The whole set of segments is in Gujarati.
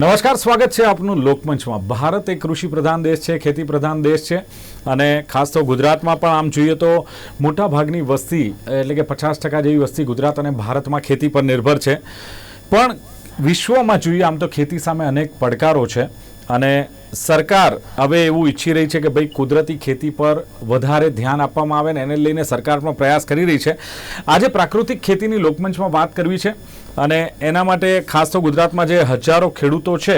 નમસ્કાર, સ્વાગત છે આપનું લોકમંચમાં. ભારત એક કૃષિ પ્રધાન દેશ છે, ખેતી પ્રધાન દેશ છે અને ખાસ તો ગુજરાતમાં પણ આમ જોઈએ તો મોટા ભાગની વસ્તી, એટલે કે પચાસ ટકા જેવી વસ્તી ગુજરાત અને ભારતમાં ખેતી પર નિર્ભર છે. પણ વિશ્વમાં જોઈએ આમ તો ખેતી સામે અનેક પડકારો છે અને સરકાર હવે એવું ઈચ્છી રહી છે કે ભાઈ કુદરતી ખેતી પર વધારે ધ્યાન આપવામાં આવે ને એને લઈને સરકાર પણ પ્રયાસ કરી રહી છે. આજે પ્રાકૃતિક ખેતીની લોકમંચમાં વાત કરવી છે. અને એના માટે ખાસ તો ગુજરાતમાં જે હજારો ખેડૂતો છે,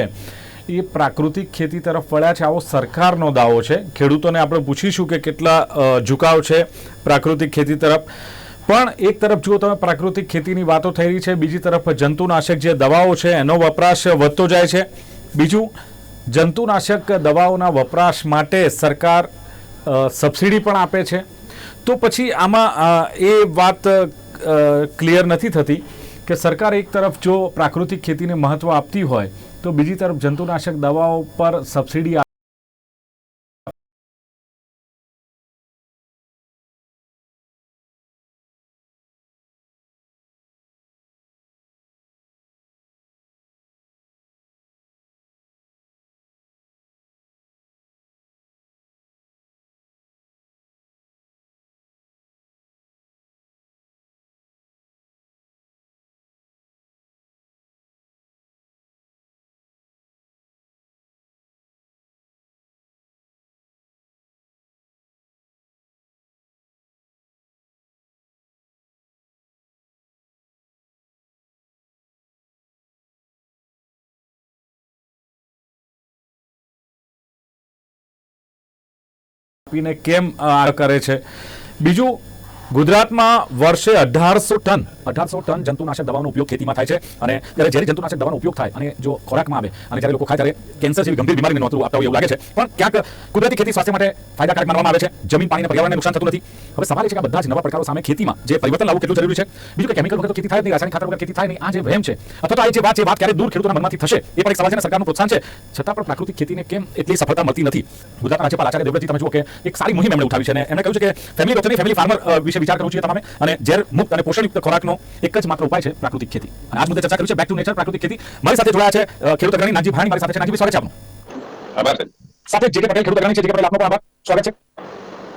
એ પ્રાકૃતિક ખેતી તરફ વળ્યા છે. આવો સરકારનો દાવો છે. ખેડૂતોને આપણે પૂછીશું કે કેટલા ઝુકાવ છે પ્રાકૃતિક ખેતી તરફ. પણ એક તરફ જુઓ તમે, પ્રાકૃતિક ખેતીની વાતો થઈ રહી છે. બીજી તરફ જંતુનાશક જે દવાઓ છે, એનો વપરાશ વધતો જાય છે. બીજું, જંતુનાશક દવાઓના વપરાશ માટે સરકાર સબસિડી પણ આપે છે. તો પછી આમાં એ વાત ક્લિયર નથી થતી. કે સરકાર એક તરફ જો પ્રાકૃતિક ખેતીને મહત્વ આપતી હોય, તો બીજી તરફ જંતુનાશક દવાઓ પર સબસિડી આપીને કેમ કરે છે? બીજું ગુજરાતમાં વર્ષે અઢારસો ટન અઢારસો ટન જંતુનાશક દવાનો ઉપયોગ ખેતીમાં થાય છે. અને જ્યારે જ્યારે જંતુનાશક દવાનો ઉપયોગ થાય અને જો ખોરાકમાં આવે અને જ્યારે લોકો ખાય ત્યારે કેન્સર જેવી ગંભીર બીમારીને નોતરું આપતા હોય એવું લાગે છે. પણ ક્યાંક કુદરતી ખેતી સ્વાસ્થ્ય માટે ફાયદાકારક માનવામાં આવે છે. જમીન પાણી અને પર્યાવરણને નુકસાન થતું નથી. હવે સવાલ છે કે બધા જ નવા પડકારો સામે ખેતીમાં જે પરિવર્તન લાવવું કેટલું જરૂરી છે? બીજું કે કેમિકલ વગર તો ખેતી થાય નહીં, રાસાયણિક ખાતર વગર ખેતી થાય નહીં, આ જે વહેમ છે. અથવા તો આ જે વાત છે વાત ક્યારે દૂર ખેડૂતોના મનમાંથી થશે. એ પણ એક સવાલ છે સરકારનું પ્રોત્સાહન છે. છતાં પણ પ્રાકૃતિક ખેતીને કેમ એટલી સફળતા મળતી નથી? ગુજરાતના રાજ્યપાલ આચાર્ય દેવવ્રતજી તમે જુઓ કે એક સારી મુહિમ એમણે ઉઠાવી છે. અને એમણે કહ્યું છે કે ફેમિલી ડોક્ટરની ફેમિલી ફાર્મર વિશે વિચાર કરવો જોઈએ તમામે અને ઝેર મુક્ત અને પોષણયુક્ત ખોરાકનો એક જ માત્ર ઉપાય છે પ્રાકૃતિક ખેતી. અને આજ મુદ્દે ચર્ચા કરી છે બેક ટુ નેચર પ્રાકૃતિક ખેતી. મારી સાથે જોડાયા છે ખેડૂત અગ્રણી નાજી ભાણી મારી સાથે છે નાજીભાઈ સ્વાગત છે આપનું. આભાર સાથે જે કે પટેલ ખેડૂત અગ્રણી છે જે કે પટેલ આપનો પણ આભાર. સ્વાગત છે.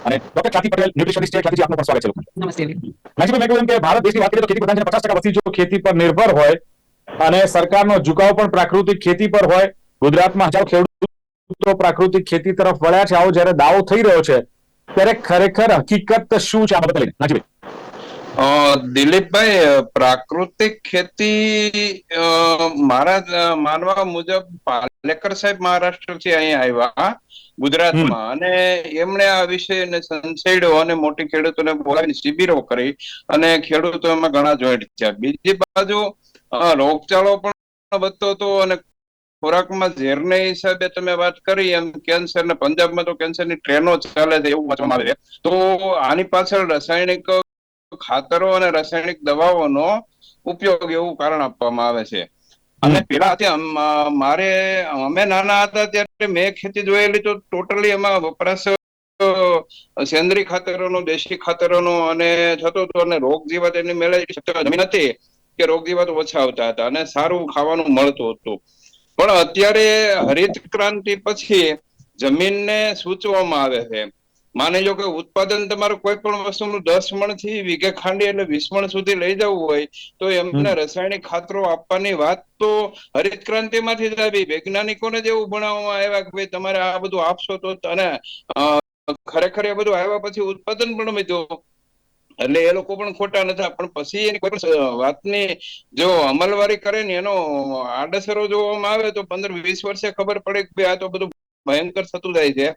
અને ડોક્ટર ખ્યાતિ પટેલ ન્યુટ્રિશનિસ્ટ છે ખ્યાતિ આપનો પણ સ્વાગત છે લોકો નમસ્તે. નાજીભાઈ મેં કહ્યું કે ભારત દેશની વાત કરીએ તો ખેતી પ્રધાન છે પચાસ ટકા વસ્તી જો ખેતી પર નિર્ભર હોય અને સરકારનો ઝુકાવ પણ પ્રાકૃતિક ખેતી પર હોય ગુજરાતમાં હજારો ખેડૂતો પ્રાકૃતિક ખેતી તરફ વળ્યા છે. આવો જ્યારે દાવો થઈ રહ્યો છે ત્યારે ખરેખર હકીકત શું છે? આ બાબતે લઈને નાજીભાઈ દિલીપભાઈ પ્રાકૃતિક ખેતી મારા માનવા મુજબ પાલેકર સાહેબ મહારાષ્ટ્રથી અહીં આવ્યા ગુજરાતમાં. અને એમણે આ વિષયને સંસેડ્યો અને મોટી ખેડૂતોને બોલાવીને શિબિરો કરી અને ખેડૂતો એમાં ઘણા જોઈન્ટ થયા. બીજી બાજુ રોગચાળો પણ વધતો હતો અને ખોરાકમાં ઝેરને હિસાબે તમે વાત કરી એમ કેન્સર ને પંજાબમાં તો કેન્સરની ટ્રેનો ચાલે છે એવું વાંચવામાં આવે છે. તો આની પાછળ રાસાયણિક ખાતરો અને રાસાયણિક દવાઓનો ઉપયોગ એવું કારણ આપવામાં આવે છે. અને પેલા મારે અમે નાના હતા ત્યારે મેં ખેતી જોયેલી તો ટોટલી એમાં વપરાશ સેન્દ્રીય ખાતરોનો દેશી ખાતરોનો અને થતો હતો અને રોગ જીવાત એની મેળે એટલી જમીન હતી કે રોગ જીવાત ઓછા આવતા હતા અને સારું ખાવાનું મળતું હતું. પણ અત્યારે હરિત ક્રાંતિ પછી જમીનને સૂચવવામાં આવે છે. માની લો કે ઉત્પાદન તમારું કોઈ પણ વસ્તુનું દસ મણથી વીઘે ખાંડી એટલે વીસ મણ સુધી લઈ જવું હોય તો એમને રાસાયણિક ખાતરો આપવાની વાત તો હરિત ક્રાંતિમાંથી જ આવી. વૈજ્ઞાનિકોને જ એવું ભણાવવામાં આવ્યા કે ભાઈ તમારે આ બધું આપશો તો અને ખરેખર એ બધું આવ્યા પછી ઉત્પાદન પણ વધ્યું એટલે એ લોકો પણ ખોટા નથી પણ પછી એની કોઈ વાતની જો અમલવારી કરે ને એનો આડઅસરો જોવામાં આવે તો પંદર વીસ વર્ષે ખબર પડે કે આ તો બધું ભયંકર થતું જાય છે.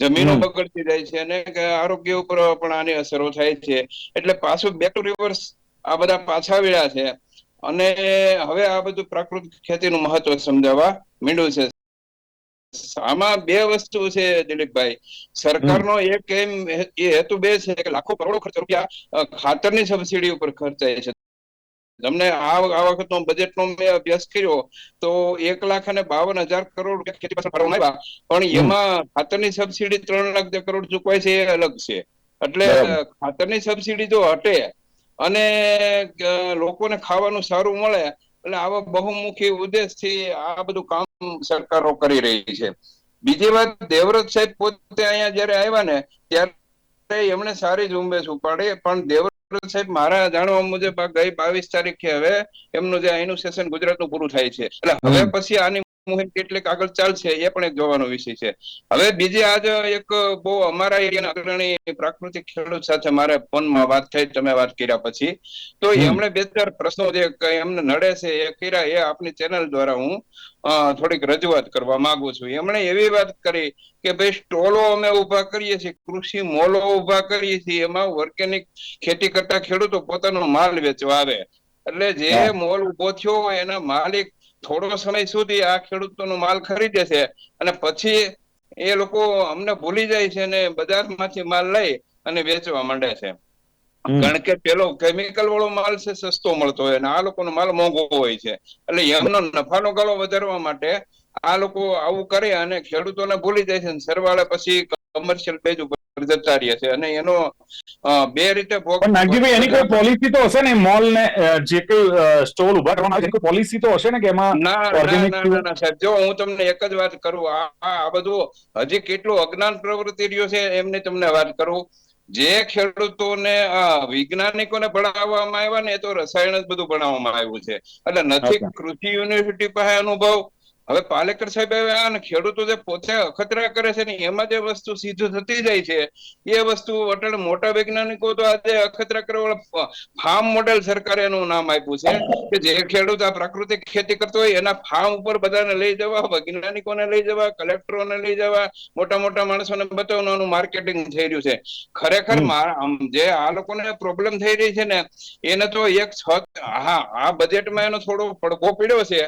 જમીનો. બગડતી જાય છે અને આરોગ્ય ઉપર પણ આની અસરો થાય છે. એટલે પાછું બેક ટુ રિવર્સ આ બધા પાછા વળ્યા છે. અને હવે આ બધું પ્રાકૃતિક ખેતીનું મહત્વ સમજાવવા મીંડું છે. આમાં બે વસ્તુ છે દિલીપભાઈ. સરકારનો એક એમ એ હેતુ બે છે કે લાખો કરોડો ખર્ચ રૂપિયા ખાતરની સબસિડી ઉપર ખર્ચાય છે. તમને આ આ વખતનો બજેટનો મેં અભ્યાસ કર્યો તો એક લાખ અને બાવન હજાર કરોડ રૂપિયા ખેતી પાછળ ફાળવવામાં આવ્યા પણ. એમાં ખાતરની સબસિડી ત્રણ લાખ જે કરોડ ચૂકવાય છે એ અલગ છે. એટલે ખાતરની સબસિડી જો હટે અને લોકોને ખાવાનું સારું મળે એટલે આવા બહુમુખી ઉદ્દેશથી આ બધું કામ સરકારો કરી રહી છે. બીજી વાત દેવવ્રત સાહેબ પોતે અહીંયા જયારે આવ્યા ને ત્યારે એમણે સારી ઝુંબેશ ઉપાડી પણ દેવવ્રત સાહેબ મારા જાણવા મુજબ ગઈ બાવીસ તારીખે હવે એમનું જે અહીંનું સેશન ગુજરાતનું પૂરું થાય છે. એટલે હવે પછી આની મુહિમ કેટલીક આગળ ચાલશે એ પણ એક જોવાનો વિષય છે. હવે બીજી આજ એક બહુ અમારા એરિયાના અગ્રણી પ્રાકૃતિક ખેડૂત સાથે મારે ફોનમાં વાત થઈ તમે વાત કર્યા પછી. તો એમણે બે ચાર પ્રશ્નો જે એમને નડે છે એ કર્યા એ આપની ચેનલ દ્વારા હું થોડીક રજૂઆત કરવા માંગુ છું. એમણે એવી વાત કરી કે ભાઈ સ્ટોલો અમે ઊભા કરીએ છીએ કૃષિ મોલો ઊભા કરીએ છીએ એમાં ઓર્ગેનિક ખેતી કરતા ખેડૂતો પોતાનો માલ વેચવા આવે. એટલે જે મોલ ઊભો થયો એના માલિક થોડો સમય સુધી આ ખેડૂતોનો માલ ખરીદે છે અને પછી એ લોકો અમને ભૂલી જાય છે અને બજારમાંથી માલ લઈ અને વેચવા માંડે છે. કારણ કે પેલો કેમિકલ વાળો માલ છે સસ્તો મળતો હોય અને આ લોકોનો માલ મોંઘો હોય છે. એટલે એમનો નફાનો ગાળો વધારવા માટે આ લોકો આવું કરે અને ખેડૂતોને ભૂલી જાય છે અને સરવાળે પછી કમર્શિયલ પેજ ઉપર જતા રહ્યા છે અને એનો બે રીતે ભોગ નાગજીભાઈ એની કોઈ પોલિસી તો હશે ને મોલ ને જે કઈ સ્ટોલ ઊભા કરવામાં આવે છે પોલિસી તો હશે ને કે એમાં ના ના સાહેબ. જો હું તમને એક જ વાત કરું આ આ આ બધું હજી કેટલું અજ્ઞાન પ્રવૃત્તિ રહ્યો છે એમની તમને વાત કરું. જે ખેડૂતોને વૈજ્ઞાનિકોને ભણાવવામાં આવ્યા ને એ તો રસાયણ જ બધું ભણાવવામાં આવ્યું છે. એટલે નથી કૃષિ યુનિવર્સિટી પાસે અનુભવ હવે પાલેકર સાહેબ અને ખેડૂતો જે પોતે અખતરા કરે છે ને એમાં જે વસ્તુ સીધું થતી જાય છે એ વસ્તુ અટલ મોટા વૈજ્ઞાનિકો તો આજે અખતરા કરવા ફાર્મ મોડેલ સરકારે એનું નામ આપ્યું છે કે જે ખેડૂત આ પ્રાકૃતિક ખેતી કરતો હોય એના ફાર્મ ઉપર બધાને લઈ જવા વૈજ્ઞાનિકોને લઈ જવા કલેક્ટરોને લઈ જવા મોટા મોટા માણસોને બતાવવાનું માર્કેટિંગ થઈ રહ્યું છે. ખરેખર જે આ લોકોને પ્રોબ્લેમ થઈ રહી છે ને એને તો એક છત હા આ બજેટમાં એનો થોડો પડઘો પીડ્યો છે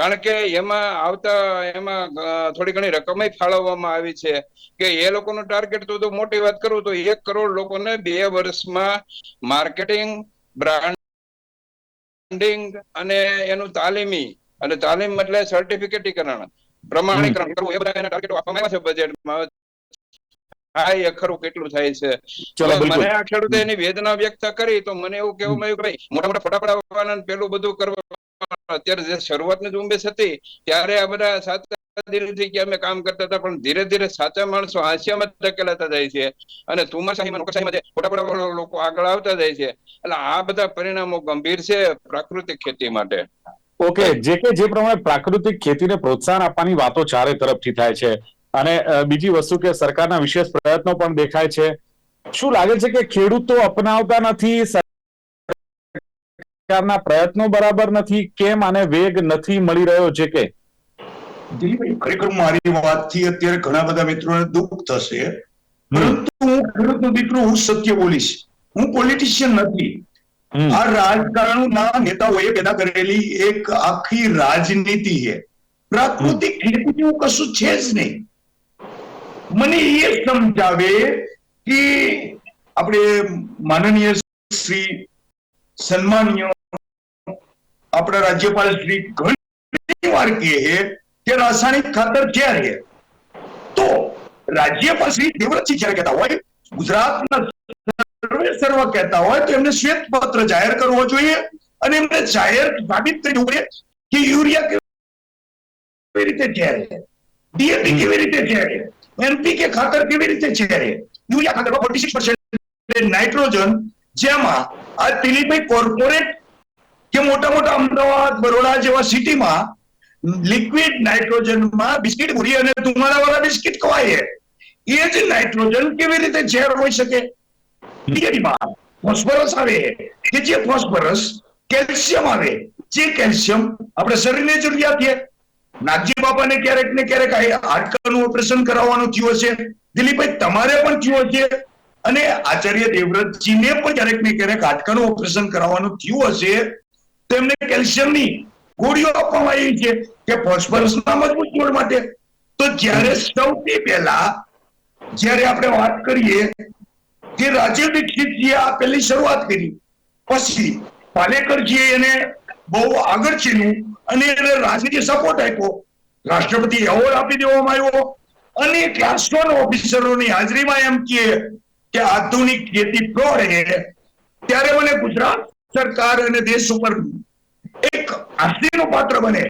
કારણ કે એમાં આવતા એમાં થોડી ઘણી રકમ ફાળવવામાં આવી છે કે એ લોકોનું ટાર્ગેટ તો મોટી વાત કરું તો એક કરોડ લોકોને બે વર્ષમાં માર્કેટિંગ બ્રાન્ડિંગ અને એનું તાલીમી અને તાલીમ એટલે સર્ટિફિકેટીકરણ પ્રમાણીકરણ કરવું એ બધા એના ટાર્ગેટ આપવામાં આવ્યા છે બજેટમાં હા એ ખરું કેટલું થાય છે. મને આ ખેડૂતે એની વેદના વ્યક્ત કરી તો મને એવું કેવું આવ્યું કે ભાઈ મોટા મોટા ફટાફટ આવવાના પેલું બધું કરવા અત્યારે જે શરૂઆતની ઝુંબેશ હતી ત્યારે આ બધા સાચા દિલથી કે અમે કામ કરતા હતા, પણ ધીરે ધીરે સાચા માણસો હાસ્યામાં ધકેલાતા જાય છે. અને તુમાશાહીમાં નોકરશાહીમાં જે ખોટા ખોટા લોકો આગળ આવતા જાય છે. એટલે આ બધા પરિણામો ગંભીર છે પ્રાકૃતિક ખેતી માટે. ઓકે, જે કે જે પ્રમાણે પ્રાકૃતિક ખેતીને પ્રોત્સાહન આપવાની વાતો ચારે તરફથી થાય છે. અને બીજી વસ્તુ કે સરકારના વિશેષ પ્રયત્નો પણ દેખાય છે. શું લાગે છે કે ખેડૂતો અપનાવતા નથી? સરકારના પ્રયત્નો બરાબર નથી કેમ આને વેગ નથી મળી રહ્યો છે કે? ખરેખર મારી વાતથી અત્યારે ઘણા બધા મિત્રોને દુઃખ થશે. પરંતુ હું ખેડૂતનો દીકરો હું સત્ય બોલીશ. હું પોલિટિશિયન નથી. આ રાજકારણના નેતાઓએ પેદા કરેલી એક આખી રાજનીતિ છે. પ્રાકૃતિક ખેતી જેવું કશું છે જ નહીં. મને એ સમજાવે કે આપણે માનનીય શ્રી સન્માનીય આપણા રાજ્યપાલ શ્રી ઘણી વાર કહે છે કે રાસાયણિક ખાતર ક્યારે તો રાજ્યપાલ શ્રી દેવવ્રતજી જ્યારે કહેતા હોય ગુજરાતના સર્વે સર્વ કહેતા હોય તો એમને શ્વેત પત્ર જાહેર કરવો જોઈએ અને એમને જાહેર સાબિત કરી દેવું જોઈએ કે યુરિયા કેવી રીતે ઝેરે ડીએપી કેવી રીતે ઝેરે એનપીકે ખાતર કેવી રીતે ઝેરે યુરિયા ખાતરમાં ફોર્ટી સિક્સ નાઇટ્રોજન જેમાં આ દિલીપભાઈ કોર્પોરેટ કે મોટા મોટા અમદાવાદ, બરોડા જેવા સિટીમાં લિક્વિડ નાઇટ્રોજનમાં બિસ્કિટ ભૂરી અને ધુમાડા વાળા બિસ્કિટ ખવાય એ જ નાઇટ્રોજન કેવી રીતે ઝેર હોઈ શકે? ફોસ્ફરસ આવે કે જે ફોસ્ફરસ કેલ્શિયમ આવે, જે કેલ્શિયમ આપણે શરીરને જરૂરિયાત છે. નાગજી બાપાને ક્યારેક ને ક્યારેક હાડકાનું ઓપરેશન કરાવવાનું થયું હશે. દિલીપભાઈ, તમારે પણ થયું હશે. અને આચાર્ય દેવવ્રતજીને પણ ક્યારેક ને ક્યારેક હાડકાનું ઓપરેશન કરાવવાનું થયું હશે. તો એમને કેલ્શિયમની ગોળીઓ આપવામાં આવી છે કે ફોસ્ફરસના મજબૂત જોડ માટે. તો જ્યારે સૌથી પહેલા જ્યારે આપણે વાત કરીએ કે રાજીવ દીક્ષિતજીએ આ પહેલી શરૂઆત કરી. પછી પાલેકરજીએ એને બહુ આગળ ચીન્યું અને એને રાજનીતિ સપોર્ટ આપ્યો. રાષ્ટ્રપતિ એવોર્ડ આપી દેવામાં આવ્યો. અને ક્લાસ વન ઓફિસરોની હાજરીમાં એમ કે આધુનિક ખેતી પ્રોડે ત્યારે મને ગુજરાત સરકાર અને દેશ ઉપર એક આશ્ચર્યનું પાત્ર બને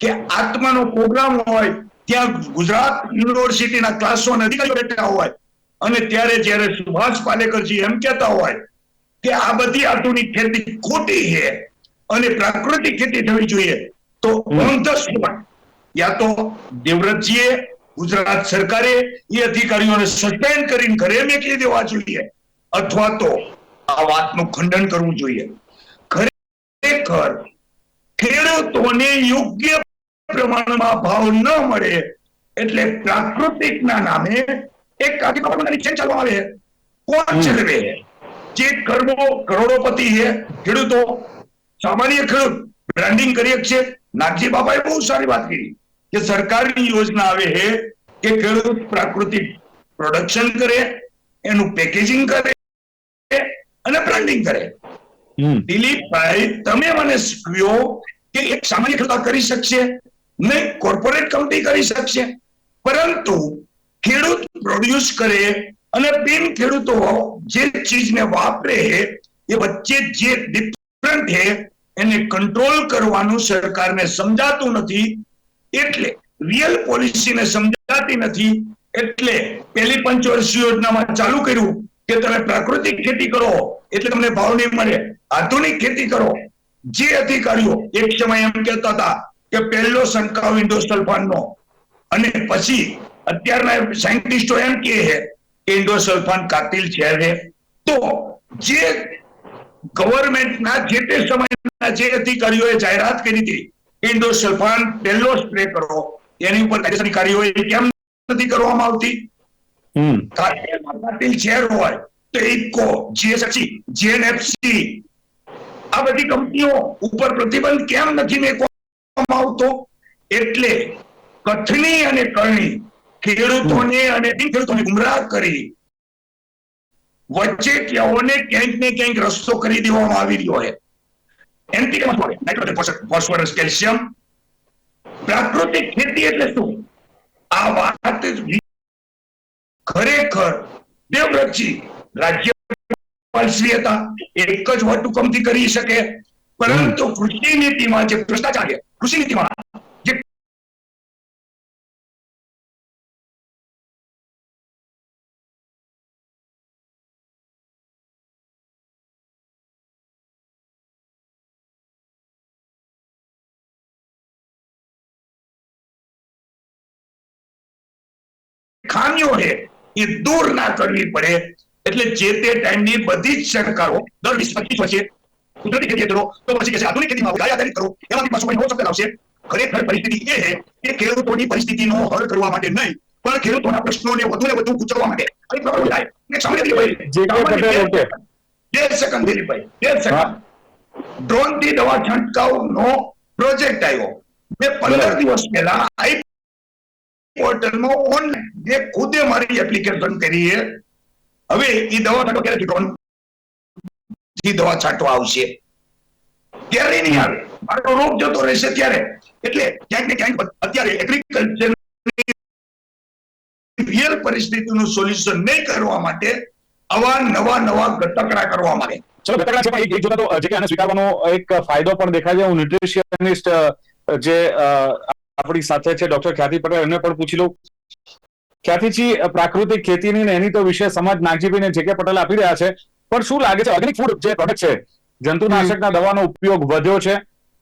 કે આત્માનો પ્રોગ્રામ હોય, ત્યાં ગુજરાત યુનિવર્સિટીના ક્લાસો અધિકારીઓ બેઠા હોય અને ત્યારે જ્યારે સુભાષ પાલેકરજી એમ કહેતા હોય કે આ બધી આધુનિક ખેતી ખોટી છે અને પ્રાકૃતિક ખેતી થવી જોઈએ, તો ઓન યા તો દેવવ્રતજીએ, ગુજરાત સરકારે એ અધિકારીઓને સસ્પેન્ડ કરીને ઘરે મેકલી દેવા જોઈએ. અથવા તો આ વાતનું ખંડન કરવું જોઈએ. ખરેખર ખેડૂતોને યોગ્ય પ્રમાણમાં ભાવ ન મળે એટલે પ્રાકૃતિકના નામે એક પ્રમાણની ચાલવા આવે. કોણ ચલવે? જે કરવો કરોડોપતિ છે ખેડૂતો સામાન્ય ખેડૂત બ્રાન્ડિંગ કરીએ છે નાગજી બાબાએ બહુ સારી વાત કરી કે સરકારની યોજના આવે છે કે ખેડૂત પ્રાકૃતિક પ્રોડક્શન કરે એનું પેકેજિંગ કરે. અને બ્રાન્ડિંગ કરે. દિલીપભાઈ તમે મને શીખવ્યો કે એક સામાન્ય ખેડૂત કરી શકશે? નહીં કોર્પોરેટ કંપની કરી શકશે. પરંતુ ખેડૂત પ્રોડ્યુસ કરે અને બિન ખેડૂતો જે ચીજને વાપરે એ વચ્ચે જે ડિફરન્ટ છે એને કંટ્રોલ કરવાનું સરકારને સમજાતું નથી. એટલે રિયલ પોલિસીને સમજાતી નથી. એટલે પેલી પંચવર્ષીય યોજનામાં ચાલુ કર્યું. કે તમે પ્રાકૃતિક ખેતી કરો એટલે તમને ભાવ નહીં મળે. આધુનિક ખેતી કરો. જે અધિકારીઓ એક સમય એમ કહેતા હતા કે પહેલો છંટકાવ ઇન્ડોસલ્ફાનનો અને પછી અત્યારના સાયન્ટિસ્ટો એમ કહે છે કે ઇન્ડોસલ્ફાન કાતિલ છે રે તો જે ગવર્મેન્ટના જે તે સમયના જે અધિકારીઓએ જાહેરાત કરી હતી ઇન્ડોસલ્ફાન પહેલો સ્પ્રે કરો, એની ઉપર કાર્યકારીઓએ કેમ નથી કરવામાં આવતી? કાતિલ ઝેર હોય કથની અને કરણી ખેડૂતોને અને ખેડૂતોને ગુમરાહ કરી, વચ્ચે તેઓને ક્યાંક ને ક્યાંક રસ્તો કરી દેવામાં આવી રહ્યો છે. એનપીકે નાઇટ્રોજન ફોસ્ફરસ કેલ્શિયમ પ્રાકૃતિક ખેતી એટલે શું? આ વાત ખરેખર દેવવ્રતજી રાજ્યપાલશ્રી હતા એક જ વટહુકમથી કરી શકે. પરંતુ કૃષિ નીતિમાં જે ભ્રષ્ટાચાર છે કૃષિ નીતિમાં જે ખામીઓ છે એ દૂર ના કરવી પડે. એટલે જે તે ટાઈમની બધી જ સરકારો દર વીસ પચીસ વર્ષે કુદરતી ખેતી કરો તો પછી કહેશે આધુનિક ખેતીમાં ગાય આધારિત કરો. એમાંથી પાછું કોઈ નવો શબ્દ આવશે ખરેખર પરિસ્થિતિ એ છે કે ખેડૂતોની પરિસ્થિતિનો હલ કરવા માટે નહીં પણ ખેડૂતોના પ્રશ્નોને વધુ ને વધુ ગુચરવા માટે. અહીં પ્રબળ થાય. ને સામાન્ય દિલીપભાઈ, કે પટેલ સામાન્ય ઓકે. બે સેકન્ડ દિલીપભાઈ બે સેકન્ડ ડ્રોનથી દવા છંટકાવ નો પ્રોજેક્ટ આવ્યો. મેં પંદર દિવસ પહેલા આઈ પોર્ટલમાં ઓનલાઈન જે ખુદે મારી એપ્લિકેશન કરી હવે એ દવા ક્યારે ડ્રોન દવા છાંટવા આવશે. ત્યારે નહીં આવે? મારો રોગ જતો રહેશે ત્યારે. એટલે ક્યાંક ને ક્યાંક અત્યારે એગ્રીકલ્ચર રિયલ પરિસ્થિતિનું સોલ્યુશન નહીં કરવા માટે, આવા નવા નવા ઘટકડા કરવા માંગે ચલો, ઘટકડા છે, પણ એક જોતા તો જે કે આને સ્વીકારવાનો એક ફાયદો પણ દેખાય છે. હું ન્યુટ્રિશનિસ્ટ જે આપણી સાથે છે ડોક્ટર ખ્યાતિ પટેલ. એમને પણ પૂછી લઉં. ખ્યાતિજી, પ્રાકૃતિક ખેતીની ને એની તો વિશે સમાજ નાગજીભાઈ ને જે કે પટેલ આપી રહ્યા છે, પણ શું લાગે છે ઓર્ગેનિક ફૂડ જે પ્રોડક્ટ છે, જંતુનાશકના દવાનો ઉપયોગ વધ્યો છે,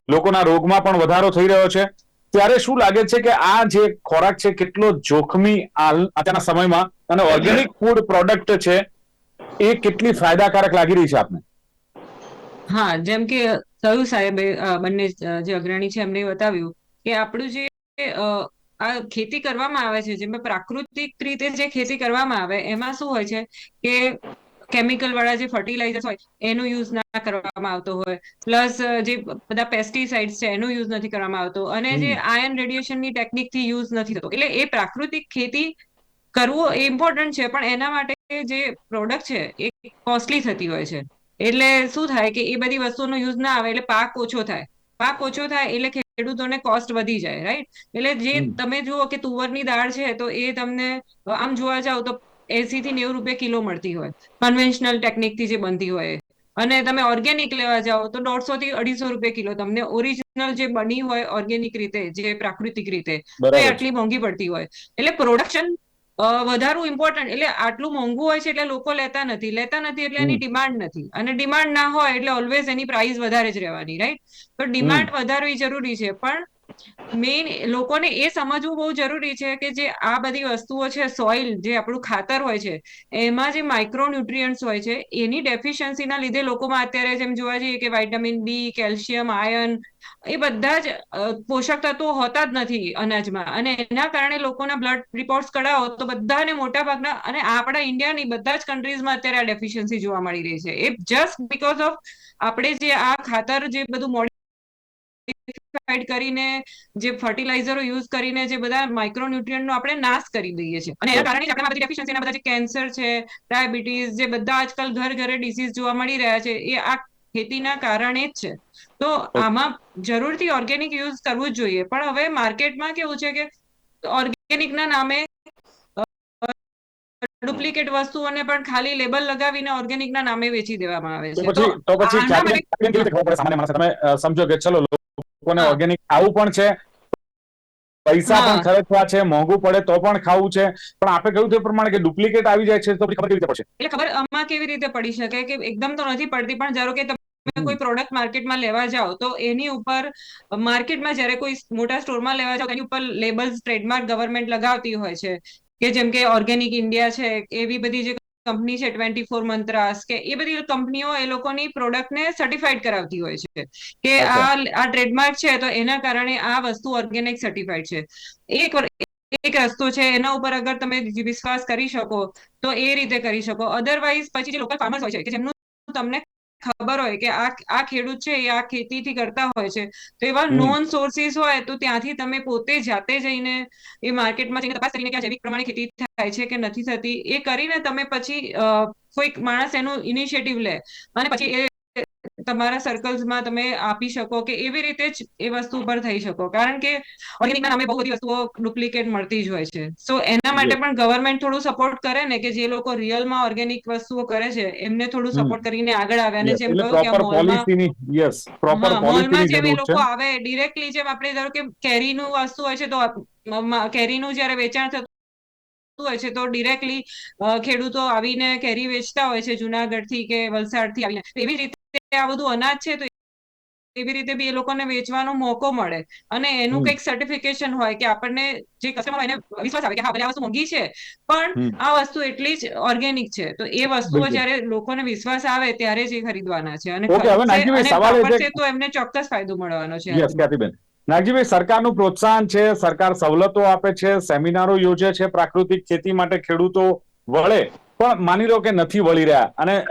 લોકોના રોગમાં પણ વધારો થઈ રહ્યો છે. ત્યારે શું લાગે છે કે આ જે ખોરાક છે, કેટલો જોખમી અત્યારના સમયમાં અને ઓર્ગેનિક ફૂડ પ્રોડક્ટ છે, એ કેટલી ફાયદાકારક લાગી રહી છે આપને? હા, જેમ કે કહ્યું સાહેબે બંને જે અગ્રણી છે એમને બતાવ્યું કે આપણું જે આ ખેતી કરવામાં આવે છે જેમાં પ્રાકૃતિક રીતે જે ખેતી કરવામાં આવે એમાં શું હોય છે કે કેમિકલ વાળા જે ફર્ટિલાઇઝર્સ હોય એનો યુઝ ના કરવામાં આવતો હોય. પ્લસ જે બધા પેસ્ટિસાઇડ્સ છે એનો યુઝ નથી કરવામાં આવતો. અને જે આયન રેડિયેશનની ટેકનિકથી યુઝ નથી થતો. એટલે એ પ્રાકૃતિક ખેતી કરવું એ ઇમ્પોર્ટન્ટ છે પણ એના માટે જે પ્રોડક્ટ છે એ કોસ્ટલી થતી હોય છે. એટલે શું થાય કે એ બધી વસ્તુનો યુઝ ના આવે એટલે પાક ઓછો થાય. પાક ઓછો થાય એટલે ખેડૂતોને કોસ્ટ વધી જાય રાઈટ એટલે જે તમે જુઓ કે તુવરની દાળ છે તો એ તમને આમ જોવા જાવ તો એસી થી નેવું રૂપિયા કિલો મળતી હોય. કન્વેન્શનલ ટેકનિકથી જે બનતી હોય અને તમે ઓર્ગેનિક લેવા જાઓ તો દોઢસો થી અઢીસો રૂપિયા કિલો તમને ઓરિજિનલ જે બની હોય ઓર્ગેનિક રીતે જે પ્રાકૃતિક રીતે તો એ આટલી મોંઘી પડતી હોય. એટલે પ્રોડક્શન વધારવું ઇમ્પોર્ટન્ટ એટલે આટલું મોંઘું હોય છે એટલે લોકો લેતા નથી. લેતા નથી એટલે એની ડિમાન્ડ નથી. અને ડિમાન્ડ ના હોય એટલે ઓલવેઝ એની પ્રાઇસ વધારે જ રહેવાની રાઈટ તો ડિમાન્ડ વધારવી જરૂરી છે. પણ મેઇન લોકોને એ સમજવું બહુ જરૂરી છે કે જે આ બધી વસ્તુઓ છે સોઇલ જે આપણું ખાતર હોય છે, એમાં જે માઇક્રોન્યુટ્રિયન્ટ્સ હોય છે, એની ડેફિશિયન્સીના લીધે લોકોમાં અત્યારે જેમ જોવા જઈએ કે વાઇટામિન બી કેલ્શિયમ આયર્ન એ બધા જ પોષક તત્વો હોતા જ નથી અનાજમાં. અને એના કારણે લોકોના બ્લડ રિપોર્ટ્સ કઢાવો તો બધાને મોટા ભાગના અને આપણા ઇન્ડિયાની બધા જ કન્ટ્રીઝમાં અત્યારે આ ડેફિશિયન્સી જોવા મળી રહી છે. એ જસ્ટ બીકોઝ ઓફ આપણે જે આ ખાતર જે બધું મોડિફાઈડ કરીને જે ફર્ટિલાઇઝરો યુઝ કરીને જે બધા માઇક્રોન્યુટ્રિયન્ટનો આપણે નાશ કરી દઈએ છીએ. અને એના કારણે જ આપણા બધી ડેફિશિયન્સી બધા જે કેન્સર છે ડાયાબિટીસ જે બધા આજકાલ ઘર ઘરે ડિસીઝ જોવા મળી રહ્યા છે એ આ ખેતીના કારણે જ છે. તો આમાં જરૂરથી ઓર્ગેનિક યુઝ કરવું જ જોઈએ. પણ હવે માર્કેટમાં કેવું છે કે ઓર્ગેનિકના નામે ડુપ્લિકેટ વસ્તુઓને પણ ખાલી લેબલ લગાવીને ઓર્ગેનિકના નામે વેચી દેવામાં આવે તો છે પછી તો પછી ખબર પડે સામાન્ય માણસ તમે સમજો કે ચલો લોકોને ઓર્ગેનિક ખાવું પણ છે. પૈસા પણ ખર્ચવા છે મોંઘું પડે તો પણ ખાવું છે. પણ આપણે કહ્યું તે પ્રમાણે કે ડુપ્લિકેટ આવી જાય છે તો ખબર કેવી રીતે પડશે? એટલે ખબર આમાં કેવી રીતે પડી શકે કે એકદમ તો નથી પડતી પણ ધારો કે તમે કોઈ પ્રોડક્ટ માર્કેટમાં લેવા જાઓ તો એની ઉપર માર્કેટમાં જ્યારે કોઈ મોટા સ્ટોરમાં લેવા જાઓ એની ઉપર લેબલ્સ ટ્રેડમાર્ક ગવર્મેન્ટ લગાવતી હોય છે. કે જેમ કે ઓર્ગેનિક ઇન્ડિયા છે એવી બધી જે કંપની છે ટ્વેન્ટી ફોર મંત્રાસ કે એ બધી કંપનીઓ એ લોકોની પ્રોડક્ટને સર્ટિફાઈડ કરાવતી હોય છે. કે આ આ ટ્રેડમાર્ક છે તો એના કારણે આ વસ્તુ ઓર્ગેનિક સર્ટિફાઈડ છે. એક એક રસ્તો છે એના ઉપર અગર તમે વિશ્વાસ કરી શકો તો એ રીતે કરી શકો. અધરવાઇઝ પછી જે લોકલ ફાર્મર્સ હોય છે કે જેમનું તમને ખબર હોય કે આ આ ખેડૂત છે એ આ ખેતીથી કરતા હોય છે. તો એવા નોન સોર્સિસ હોય તો ત્યાંથી તમે પોતે જાતે જઈને એ માર્કેટમાં જઈને તપાસ કરીને કે જૈવિક પ્રમાણે ખેતી થાય છે કે નથી થતી એ કરીને તમે પછી અ, કોઈક માણસ એનું ઇનિશિયેટિવ લે. અને પછી એ તમારા સર્કલ્સમાં તમે આપી શકો કે એવી રીતે જ એ વસ્તુ ઉપર થઈ શકો. કારણ કે ઓર્ગેનિકના નામે બહુ બધી વસ્તુઓ ડુપ્લિકેટ મળતી જ હોય છે. સો એના માટે પણ ગવર્મેન્ટ થોડું સપોર્ટ કરે ને કે જે લોકો રિયલમાં ઓર્ગેનિક વસ્તુઓ કરે છે એમને થોડું સપોર્ટ કરીને આગળ આવે અને જેમ કહ્યું કે મોલમાં યસ પ્રોપર પોલિસીની જેમ લોકો આવે ડિરેક્ટલી જેમ આપણે ધારો કે કેરીનું વસ્તુ હોય છે તો કેરીનું જ્યારે વેચાણ થતું હોય છે તો ડિરેક્ટલી ખેડૂતો આવીને કેરી વેચતા હોય છે જુનાગઢથી કે વલસાડથી આવીને. એવી રીતે આ બધું અનાજ છે તો એવી રીતે બી એ લોકોને વેચવાનો મોકો મળે. અને એનું કંઈક સર્ટિફિકેશન હોય કે આપણને જે કસ્ટમર એને વિશ્વાસ આવે કે હા ભલે આ વસ્તુ મોંઘી છે પણ આ વસ્તુ એટલી જ ઓર્ગેનિક છે. તો એ વસ્તુઓ. જ્યારે લોકોને વિશ્વાસ આવે ત્યારે જ એ ખરીદવાના છે. અને તો એમને ચોક્કસ ફાયદો મળવાનો છે. નાગજીભાઈ સરકારનું પ્રોત્સાહન છે સરકાર સવલતો આપે છે સેમિનારો યોજે છે પ્રાકૃતિક ખેતી માટે ખેડૂતો વળે. પણ માની લો કે નથી વળી રહ્યા. અને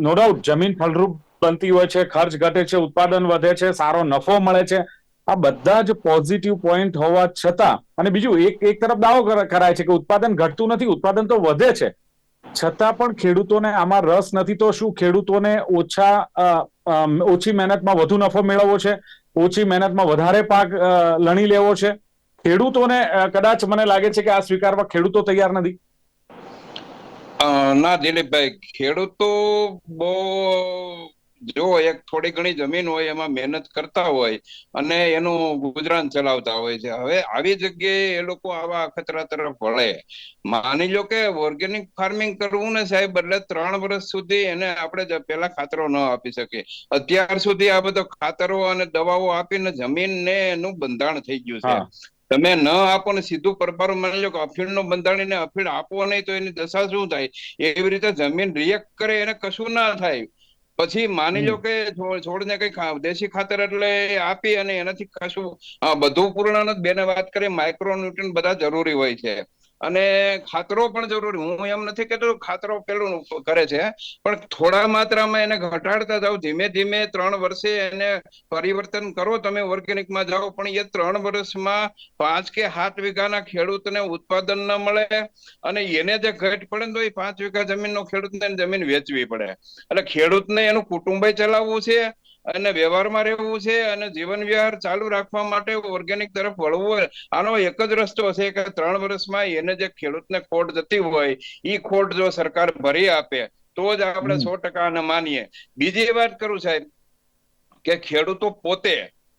નો ડાઉટ જમીન ફળદ્રુપ બનતી હોય છે, ખર્ચ ઘટે છે, ઉત્પાદન વધે છે, સારો નફો મળે છે. આ બધા જ પોઝિટિવ પોઈન્ટ હોવા છતાં, અને બીજું એક એક તરફ દાવો કર- કરાય છે કે ઉત્પાદન ઘટતું નથી, ઉત્પાદન તો વધે છે. છતાં પણ ખેડૂતોને આમાં રસ નથી તો શું ખેડૂતોને ઓછા ઓછી મહેનતમાં વધુ નફો મેળવવો છે? ઓછી મહેનતમાં વધારે પાક લણી લેવો છે? ખેડૂતોને કદાચ મને લાગે છે કે આ સ્વીકારવા ખેડૂતો તૈયાર નથી. ના દિલીપભાઈ, ખેડૂતો બહુ, જો એક થોડી ઘણી જમીન હોય એમાં મહેનત કરતા હોય અને એનું ગુજરાન ચલાવતા હોય છે. હવે આવી જગ્યાએ એ લોકો આવા અખતરા તરફ વળે. માની લો કે ઓર્ગેનિક ફાર્મિંગ કરવું ને સાહેબ, એટલે ત્રણ વર્ષ સુધી એને આપણે પેલા ખાતરો ન આપી શકીએ. અત્યાર સુધી આ બધો ખાતરો અને દવાઓ આપીને જમીનને એનું બંધાણ થઈ ગયું છે. તમે ન આપો ને સીધું પરપારું માની લો કે અફીણ નો બંધાણીને અફીણ આપો નહીં તો એની દશા શું થાય? એવી રીતે જમીન રિએક્ટ કરે એને કશું ના થાય. પછી માની લો કે છોડ- છોડને કઈ દેશી ખાતર એટલે આપી અને એનાથી કશું બધું પૂર્ણ નથી. બેને વાત કરી માઇક્રો ન્યુટ્રન બધા જરૂરી હોય છે. અને ખાતરો પણ જરૂરી. હું એમ નથી કહેતો ખાતરો પેલું કરે છે, પણ થોડા માત્રામાં એને ઘટાડતા જાઓ. ધીમે ધીમે ત્રણ વર્ષે એને પરિવર્તન કરો. તમે ઓર્ગેનિકમાં જાઓ, પણ એ ત્રણ વર્ષમાં પાંચ કે સાત વીઘાના ખેડૂતને ઉત્પાદન ન મળે અને એને જે ઘટ પડે તો એ પાંચ વીઘા જમીનનો ખેડૂતને જમીન વેચવી પડે. એટલે ખેડૂતને એનું કુટુંબ ચલાવવું છે અને વ્યવહારમાં રહેવું છે અને જીવન વ્યવહાર ચાલુ રાખવા માટે ઓર્ગેનિક તરફ વળવું હોય આનો એક જ રસ્તો છે કે ત્રણ વર્ષમાં એને જે ખેડૂતને ખોટ જતી હોય એ ખોટ જો સરકાર ભરી આપે તો જ આપણે સો ટકા માનીએ. બીજી વાત કરું સાહેબ કે ખેડૂતો પોતે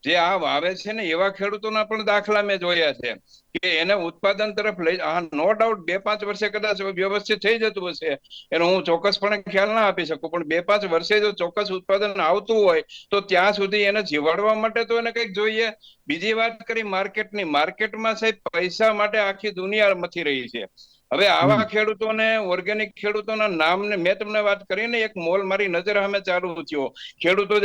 જે આ વાવે છે ને એવા ખેડૂતોના પણ દાખલા મેં જોયા છે કે એને ઉત્પાદન તરફ લઈ આ નો ડાઉટ બે પાંચ વર્ષે કદાચ વ્યવસ્થિત થઈ જતું હશે. એનો હું ચોક્કસપણે ખ્યાલ ના આપી શકું, પણ બે પાંચ વર્ષે જો ચોક્કસ ઉત્પાદન આવતું હોય, તો ત્યાં સુધી એને જીવાડવા માટે તો એને કંઈક જોઈએ. બીજી વાત કરી, માર્કેટની માર્કેટમાં સાહેબ, પૈસા માટે આખી દુનિયા મથી રહી છે. હવે આવા ખેડૂતોને ઓર્ગેનિક ખેડૂતોના નામને મેં તમને વાત કરીને એક મોલ મારી નજર સામે ચાલુ થયો. ખેડૂતો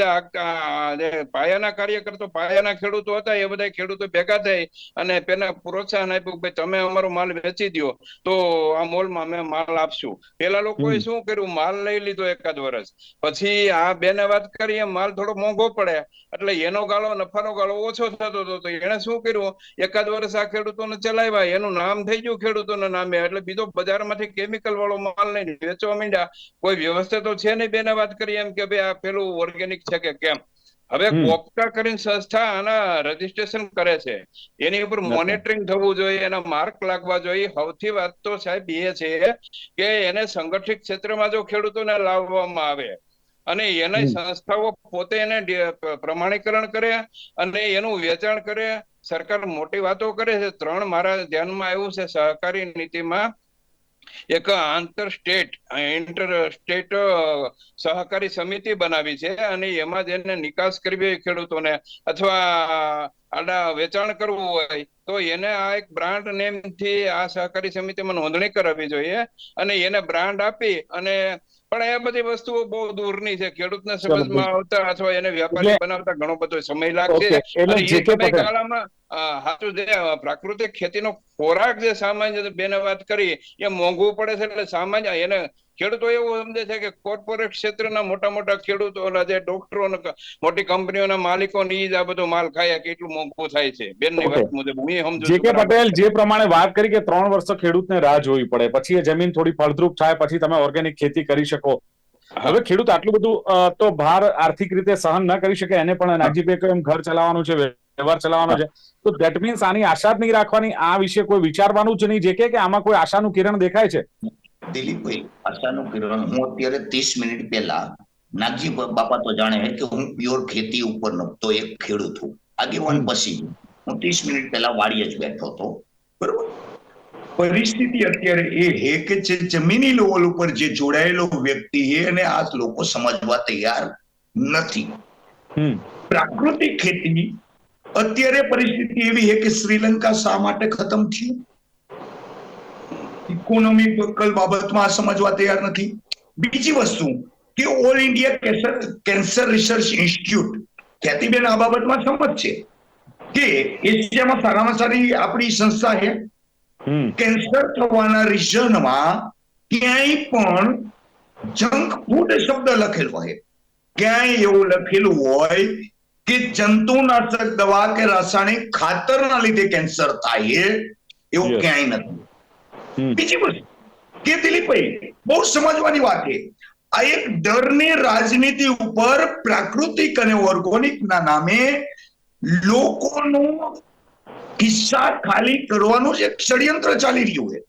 જે પાયાના કાર્યકર્તો પાયાના ખેડૂતો હતા એ બધા ખેડૂતો ભેગા થઈ અને પેલા પ્રોત્સાહન આપ્યું કે તમે અમારો માલ વેચી દો તો આ મોલમાં અમે માલ આપશું. પેલા લોકોએ શું કર્યું? માલ લઈ લીધો એકાદ વર્ષ પછી આ બેને વાત કરીએ માલ થોડો મોંઘો પડે. એટલે એનો ગાળો નફાનો ગાળો ઓછો થતો હતો. તો એને શું કર્યું? એકાદ વર્ષ આ ખેડૂતોને ચલાવ્યા. એનું નામ થઈ ગયું ખેડૂતોના નામે. એટલે બીજો બજારમાંથી કેમિકલ વાળો માલ લઈને વેચવા માંડ્યા. કોઈ વ્યવસ્થા તો છે નહીં બેને વાત કરી એમ કે ભાઈ આ પેલું ઓર્ગેનિક છે કે કેમ? હવે. કોપકા કરીને સંસ્થા આના રજીસ્ટ્રેશન કરે છે. એની ઉપર મોનિટરિંગ થવું જોઈએ એના માર્ક લાગવા જોઈએ. સૌથી વાત તો સાહેબ એ છે કે એને સંગઠિત ક્ષેત્રમાં જો ખેડૂતોને લાવવામાં આવે અને એની સંસ્થાઓ પોતે એને પ્રમાણીકરણ કરે અને એનું વેચાણ કરે સરકાર મોટી વાતો કરે છે. ત્રણ મારા ધ્યાનમાં આવ્યું છે. સહકારી નીતિમાં એક આંતર સ્ટેટ ઇન્ટર સ્ટેટ સહકારી સમિતિ બનાવી છે અને એમાં જેને નિકાસ કરવી હોય ખેડૂતોને અથવા આડા વેચાણ કરવું હોય તો એને આ એક બ્રાન્ડ નેમથી આ સહકારી સમિતિમાં નોંધણી કરાવવી જોઈએ અને એને બ્રાન્ડ આપી અને પણ એ બધી વસ્તુઓ બહુ દૂરની છે. ખેડૂતને સમજમાં આવતા અથવા એને વ્યાપારી બનાવતા ઘણો બધો સમય લાગશે. અને જે એ સમયગાળામાં સાચું જે પ્રાકૃતિક ખેતીનો ખોરાક જે સામાન્ય બેને વાત કરી એ મોંઘું પડે છે એટલે સામાન્ય એને ખેડૂતો એવું સમજે છે કે કોર્પોરેટ ક્ષેત્રના મોટા મોટા ખેડૂતો જે ડોક્ટરો મોટી કંપનીઓના માલિકો ની જ આ બધો માલ ખાય કેટલું મોંઘું થાય છે. બેનની. વાત મુજબ હું સમજુ જે કે પટેલ જે પ્રમાણે વાત કરી કે ત્રણ વર્ષ ખેડૂતને રાહ જોવી પડે પછી એ જમીન થોડી ફળદ્રુપ થાય પછી તમે ઓર્ગેનિક ખેતી કરી શકો. હવે ખેડૂત આટલું બધું તો ભાર આર્થિક રીતે સહન ન કરી શકે એને પણ નાગજીભાઈ એમ ઘર ચલાવવાનું છે વ્યવહાર ચલાવવાનો છે. તો દેટ મીન્સ આની આશા જ નહીં રાખવાની આ વિશે કોઈ વિચારવાનું જ નહીં. જે કે કે આમાં કોઈ આશાનું કિરણ દેખાય છે. દિલીપભાઈ આશાનું કિરણ હું અત્યારે ત્રીસ મિનિટ પહેલા નાગજી બાપા તો જાણે કે હું પ્યોર ખેતી ઉપર નતો એક ખેડૂત છું. આગેવાન. પછી હું ત્રીસ મિનિટ પહેલા વાડીએ જ બેઠો હતો. બરોબર? પરિસ્થિતિ અત્યારે એ હે કે જે જમીની લેવલ ઉપર જે જોડાયેલો વ્યક્તિ હે અને આ લોકો સમજવા તૈયાર નથી. પ્રાકૃતિક ખેતી અત્યારે પરિસ્થિતિ એવી છે કે શ્રીલંકા શા માટે ખતમ થયું? ઇકોનોમિક કલ બાબતમાં સમજવા તૈયાર નથી. બીજી વસ્તુ કે all India cancer cancer research institute ખ્યાતિબેન આ બાબતમાં સમજ છે કે એશિયામાં સારામાં સારી આપણી સંસ્થા છે. કેન્સર થવાના રિઝનમાં ક્યાંય પણ જંક ફૂડ શબ્દ લખેલો હોય. ક્યાંય એવું લખેલું હોય કે જંતુનાશક દવા કે રાસાયણિક ખાતરના લીધે કેન્સર થાય એવું ક્યાંય નથી. બીજી વસ્તુ, કે દિલીપભાઈ બહુ સમજવાની વાત છે. આ એક ડરની રાજનીતિ ઉપર પ્રાકૃતિક અને ઓર્ગોનિક ના નામે લોકોનું કિસ્સા ખાલી કરવાનું એક ષડયંત્ર ચાલી રહ્યું છે.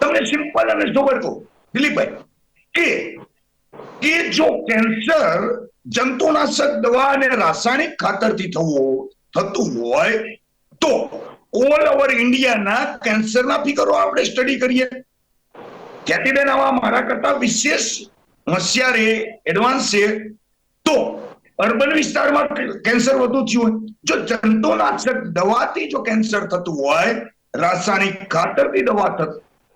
તમને સિમ્પલ અને સોબર કહું. દિલીપભાઈ કે કે જો કેન્સર જંતુનાશક દવા અને રાસાયણિક ખાતરથી થવું, થતું હોય, તો ઓલ ઓવર ઇન્ડિયાના કેન્સરના ફિગરો આપણે સ્ટડી કરીએ. ખ્યાતિબેન આવા મારા કરતા વિશેષ હોશિયાર છે એડવાન્સ છે. તો અર્બન વિસ્તારમાં કેન્સર વધુ થયું હોય, જો જંતુનાશક દવાથી જો કેન્સર થતું હોય, રાસાયણિક ખાતરની દવા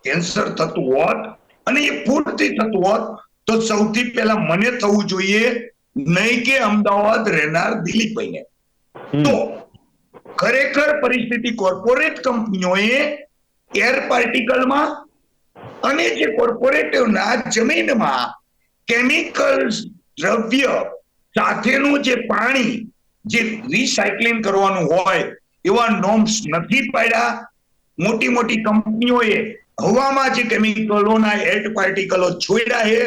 કેન્સર થતું હોત અને એ પૂરતી થતું હોત, તો સૌથી પહેલા મને થવું જોઈએ નહીં કે અમદાવાદ રહેનાર દિલીપભાઈને. તો ખરેખર પરિસ્થિતિ કોર્પોરેટ કંપનીઓએ એર પાર્ટિકલમાં અને જે કોર્પોરેટના જમીનમાં કેમિકલ્સ, દ્રવ્ય સાથેનું જે પાણી જે રિસાયકલિંગ કરવાનું હોય એવા નોર્મ્સ નથી પાડ્યા. મોટી મોટી કંપનીઓએ હવામાં જે કેમિકલોના એર પાર્ટિકલો છોડ્યા છે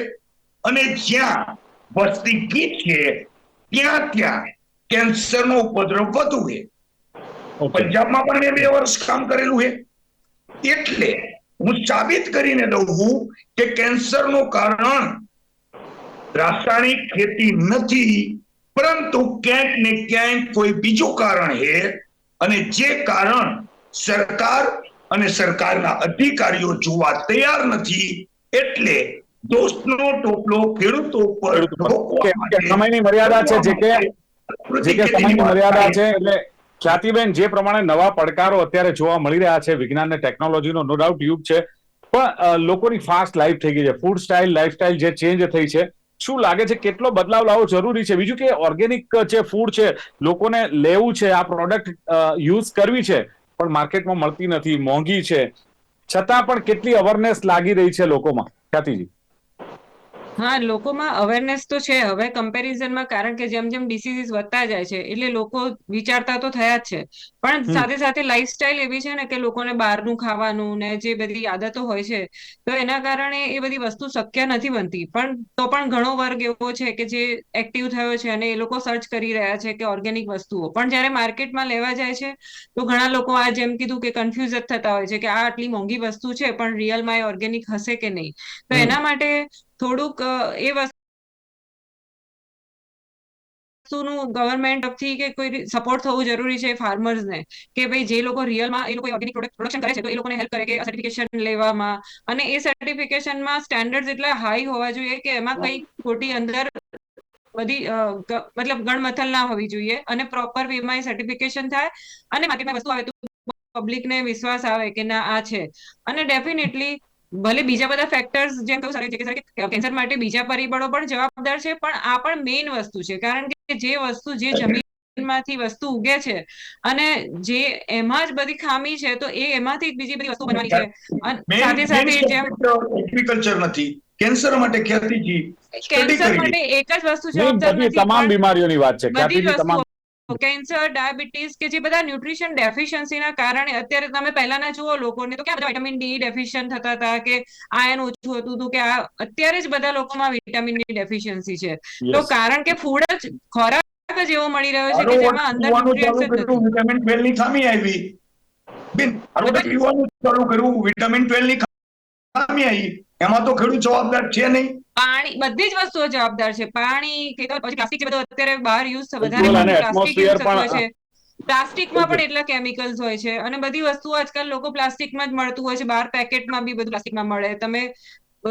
અને જ્યાં વસ્તી ગીત છે, ત્યાં ત્યાં કેન્સરનો ઉપદ્રવ વધુ છે. પંજાબમાં પણ મેં બે વર્ષ કામ કરેલું છે. એટલે હું સાબિત કરીને દઉં છું કે કેન્સરનું કારણ રાસાયણિક ખેતી નથી પરંતુ ક્યાંક ને ક્યાંક કોઈ બીજું કારણ છે અને જે કારણ સરકાર અને સરકારના અધિકારીઓ જોવા તૈયાર નથી એટલે દોષનો ટોપલો ખેડૂતો ઉપર સમયની મર્યાદા છે જે કે જે કે સમયની મર્યાદા છે એટલે ખ્યાતિબેન, જે પ્રમાણે નવા પડકારો અત્યારે જોવા મળી રહ્યા છે, વિજ્ઞાન અને ટેકનોલોજીનો નો ડાઉટ યુગ છે. પણ લોકોની ફાસ્ટ લાઈફ થઈ ગઈ છે. ફૂડ સ્ટાઇલ લાઈફસ્ટાઇલ જે ચેન્જ થઈ છે, શું લાગે છે કેટલો બદલાવ લાવવો જરૂરી છે? બીજું કે ઓર્ગેનિક જે ફૂડ છે, લોકોને લેવું છે, આ પ્રોડક્ટ યુઝ કરવી છે, પણ માર્કેટમાં મળતી નથી, મોંઘી છે. છતાં પણ કેટલી અવેરનેસ લાગી રહી છે લોકોમાં? ખ્યાતિજી. હા લોકોમાં અવેરનેસ તો છે. હવે કમ્પેરિઝનમાં કારણ કે જેમ જેમ ડિસીઝીસ વધતા જાય છે એટલે લોકો વિચારતા તો થયા જ છે. પણ. સાથે સાથે લાઈફસ્ટાઈલ એવી છે ને કે લોકોને બહારનું ખાવાનું ને જે બધી આદતો હોય છે તો એના કારણે એ બધી વસ્તુ શક્ય નથી બનતી. પણ તો પણ ઘણો વર્ગ એવો છે કે જે એક્ટિવ થયો છે અને એ લોકો સર્ચ કરી રહ્યા છે કે ઓર્ગેનિક વસ્તુઓ. પણ જ્યારે માર્કેટમાં લેવા જાય છે તો ઘણા લોકો આ જેમ કીધું કે કન્ફ્યુઝ જ થતા હોય છે કે આ આટલી મોંઘી વસ્તુ છે પણ રિયલમાં એ ઓર્ગેનિક હશે કે નહીં? તો એના માટે થોડુંક એ વસ્તુનું ગવર્મેન્ટ તરફથી કે કોઈ સપોર્ટ થવું જરૂરી છે ફાર્મર્સને કે ભાઈ જે લોકો રિયલમાં એ લોકો ઓર્ગેનિક પ્રોડક્શન કરે છે, તો એ લોકોને હેલ્પ કરે કે સર્ટિફિકેશન લેવામાં. અને એ સર્ટિફિકેશનમાં સ્ટેન્ડર્ડ એટલા હાઈ હોવા જોઈએ કે એમાં કઈ ખોટી અંદર બધી મતલબ ગણમથલ ના હોવી જોઈએ અને પ્રોપર વેમાં સર્ટિફિકેશન થાય અને માર્કેટમાં વસ્તુ આવે તો પબ્લિકને વિશ્વાસ આવે કે ના, આ છે. અને ડેફિનેટલી ભલે બીજા બધા ફેક્ટર્સ જેમ કહું છે કે સર કેન્સર માટે બીજા પરિબળો પણ જવાબદાર છે પણ આ પણ મેઇન વસ્તુ છે. કારણ કે જે વસ્તુ જે જમીનમાંથી વસ્તુ ઉગે છે અને જે એમાં જ બધી ખામી છે તો એ એમાંથી જ બીજી બધી વસ્તુ બનવાની છે. અને સાથે સાથે જેમ એગ્રીકલ્ચર નથી. કેન્સર માટે ખ્યાતિજી કેન્સર માટે એક જ વસ્તુ જવાબદાર બધી નથી તમામ બીમારીઓની વાત છે. બધી જ ખ્યાતિજી તમામ કેન્સર ડાયાબિટીસ કે જે બધા ન્યુટ્રિશન ડેફિશિયન્સીના કારણે અત્યારે તમે પહેલાના જુઓ લોકોને તો ક્યાં બધા વિટામિન ડી ડેફિશિયન્ટ થતા હતા કે આયન ઓછું હતું હતું કે આ અત્યારે જ બધા લોકોમાં વિટામિન ડી ડેફિશિયન્સી છે. તો કારણ કે ફૂડ જ ખોરાક જ એવો મળી રહ્યો છે કે જેમાં અંદર ન્યુટ્રિયન્ટ્સ વિટામિન 12 ની ખામી આવી. બિન ચાલુ કર્યું વિટામિન 12 ની ખામી આવી. એમાં તો ખેડૂત જવાબદાર છે નહીં. પાણી બધી જ વસ્તુઓ જવાબદાર છે. પાણી કે તો પછી પ્લાસ્ટિક જે બધું અત્યારે બહાર યુઝ વધારે પ્લાસ્ટિક યુઝ થતું છે. પ્લાસ્ટિકમાં પણ એટલા કેમિકલ્સ હોય છે. અને બધી વસ્તુઓ આજકાલ લોકો પ્લાસ્ટિકમાં જ મળતું હોય છે. બહાર પેકેટમાં બી બધું પ્લાસ્ટિકમાં મળે. તમે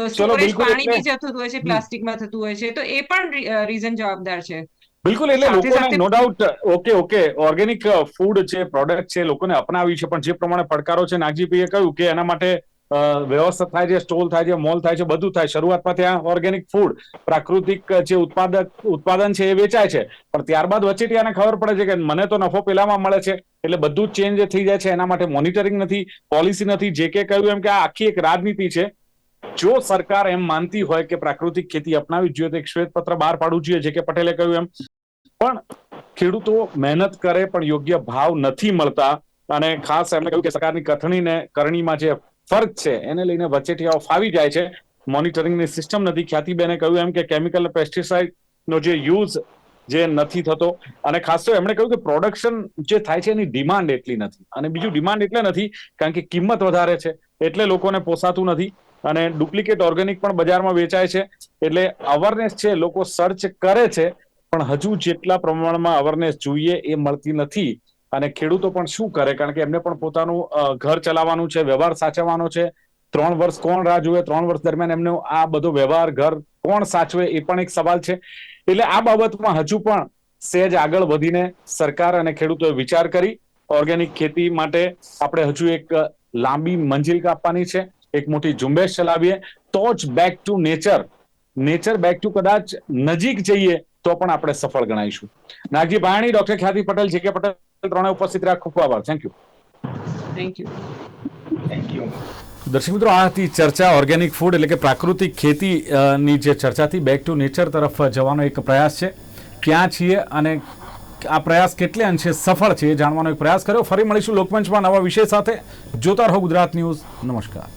સ્ટોરેજ પાણી બી જતું હોય છે પ્લાસ્ટિકમાં થતું હોય છે. તો એ પણ રીઝન જવાબદાર છે. બિલકુલ એટલે લોકોને no doubt okay okay organic food છે પ્રોડક્ટ છે લોકોને અપનાવી છે. પણ જે પ્રમાણે પડકારો છે નાગજીભાઈએ કહ્યું કે એના માટે વ્યવસ્થા થાય છે, સ્ટોલ થાય છે, મોલ થાય છે, બધું થાય. શરૂઆતમાં ત્યાં ઓર્ગેનિક ફૂડ પ્રાકૃતિક જે ઉત્પાદક, ઉત્પાદન છે એ વેચાય છે. પણ ત્યારબાદ વચેટિયાને ખબર પડે છે કે મને તો નફો પેલામાં મળે છે. એટલે બધું ચેન્જ થઈ જાય છે. એના માટે મોનિટરિંગ નથી પોલિસી નથી. જે કે કહ્યું એમ કે આ આખી એક રાજનીતિ છે. જો સરકાર એમ માનતી હોય કે પ્રાકૃતિક ખેતી અપનાવી જોઈએ, તો એક શ્વેતપત્ર બહાર પાડવું જોઈએ, જે કે પટેલે કહ્યું એમ. પણ ખેડૂતો મહેનત કરે, પણ યોગ્ય ભાવ નથી મળતા. અને ખાસ એમણે કહ્યું કે સરકારની કથણી ને કરણીમાં જે ફરક છે. એને લઈને વચેટિયાઓ ફાવી જાય છે. મોનિટરિંગની સિસ્ટમ નથી. ખ્યાતિબેને કહ્યું એમ કે કેમિકલ પેસ્ટિસાઇડ નો જે યુઝ જે નથી થતો અને ખાસ તો એમણે કહ્યું કે પ્રોડક્શન જે થાય છે એની ડિમાન્ડ એટલી નથી. અને બીજું ડિમાન્ડ એટલે નથી, કારણ કે કિંમત વધારે છે. એટલે લોકોને પોસાતું નથી અને ડુપ્લિકેટ ઓર્ગેનિક પણ બજારમાં વેચાય છે. એટલે અવેરનેસ છે, લોકો સર્ચ કરે છે. પણ હજુ જેટલા પ્રમાણમાં અવેરનેસ જોઈએ એ મળતી નથી. અને ખેડૂતો પણ શું કરે? કારણ કે એમને પણ પોતાનું ઘર ચલાવવાનું છે, વ્યવહાર સાચવવાનો છે. ત્રણ વર્ષ કોણ રાહ જોવે ત્રણ વર્ષ દરમિયાન એમનો આ બધો વ્યવહાર, ઘર કોણ સાચવે એ પણ એક સવાલ છે. એટલે આ બાબતમાં હજુ પણ સહેજ આગળ વધીને સરકાર અને ખેડૂતોએ વિચાર કરી. ઓર્ગેનિક ખેતી માટે આપણે હજુ એક લાંબી મંજિલ કાપવાની છે. એક મોટી ઝુંબેશ ચલાવીએ. તો જ back to nature nature back to કદાચ નજીક જઈએ તો પણ આપણે સફળ ગણાઈશું. નાગજી ભાયાણી ડોક્ટર ખ્યાતિ પટેલ, જે કે પટેલ ત્રણે ઉપસ્થિત રહ્યા ખૂબ ખૂબ આભાર thank you thank you thank you દર્શક મિત્રો આ હતી ચર્ચા ઓર્ગેનિક ફૂડ એટલે કે પ્રાકૃતિક ખેતી અ, ની જે ચર્ચાથી બેક ટુ નેચર તરફ જવાનો એક પ્રયાસ છે. ક્યાં છીએ અને આ પ્રયાસ કેટલે અંશે સફળ છે એ જાણવાનો એક પ્રયાસ કર્યો. ફરી મળીશું લોકમંચમાં નવા વિષય સાથે. જોતા રહો ગુજરાત ન્યૂઝ. નમસ્કાર.